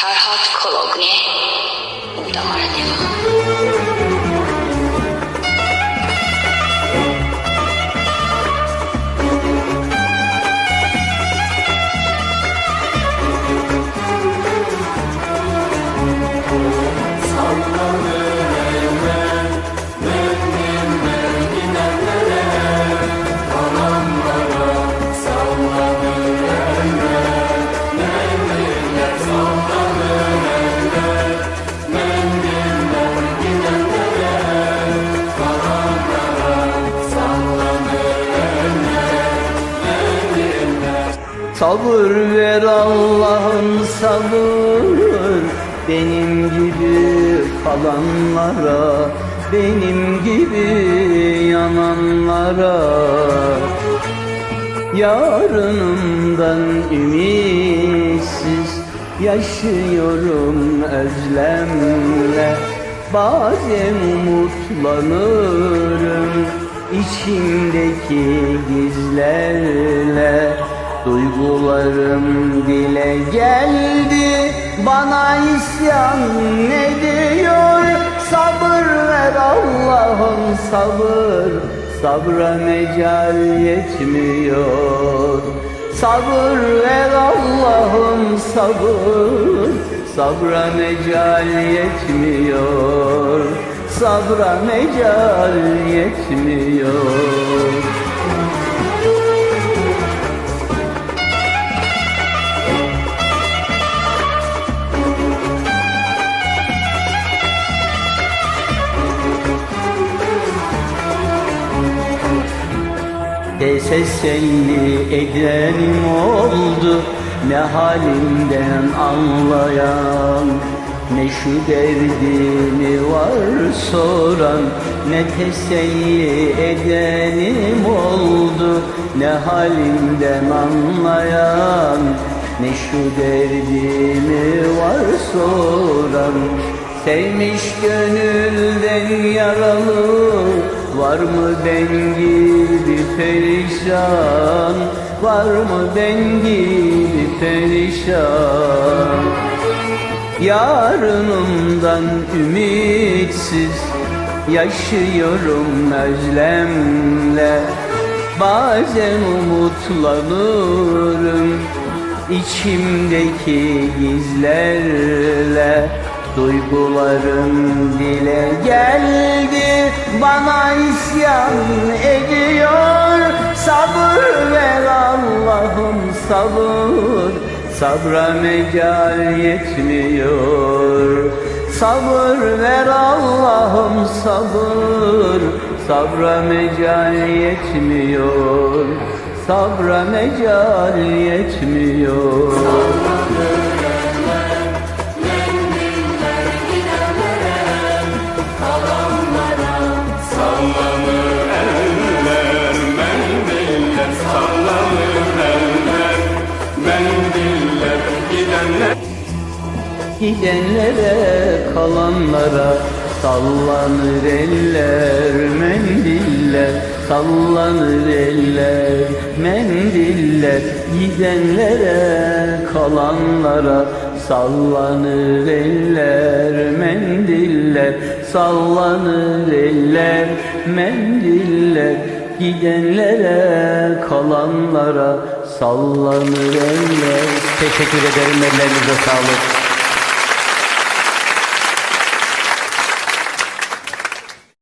Serhat Kolog ne? Damarına. Sabır ver Allah'ım sabır. Benim gibi kalanlara Benim gibi yananlara. Yarınımdan ümitsiz Yaşıyorum özlemle. Bazen umutlanırım içimdeki gizlerle Duygularım dile geldi. Bana isyan ediyor. Sabır ver Allah'ım sabır. Sabra mecal yetmiyor. Sabır ver Allah'ım sabır. Sabra mecal yetmiyor. Sabra mecal yetmiyor Teselli edenim oldu Ne halimden anlayan Ne şu derdimi var soran Ne teselli edenim oldu Ne halimden anlayan Ne şu derdimi var soran. Sevmiş gönülden yaralı Var mı ben gibi perişan? Var mı ben gibi perişan? Yarınımdan ümitsiz Yaşıyorum özlemle. Bazen umutlanırım içimdeki gizlerle. Duygularım dile geldi Bana isyan ediyor. Sabır ver Allah'ım sabır. Sabra mecal yetmiyor. Sabır ver Allah'ım sabır. Sabra mecal yetmiyor. Sabra mecal yetmiyor Gidenlere kalanlara sallanır eller mendiller. Sallanır eller mendiller. Gidenlere kalanlara sallanır eller mendiller sallanır eller mendiller. Gidenlere kalanlara sallanır eller. Teşekkür ederim ellerinize sağlık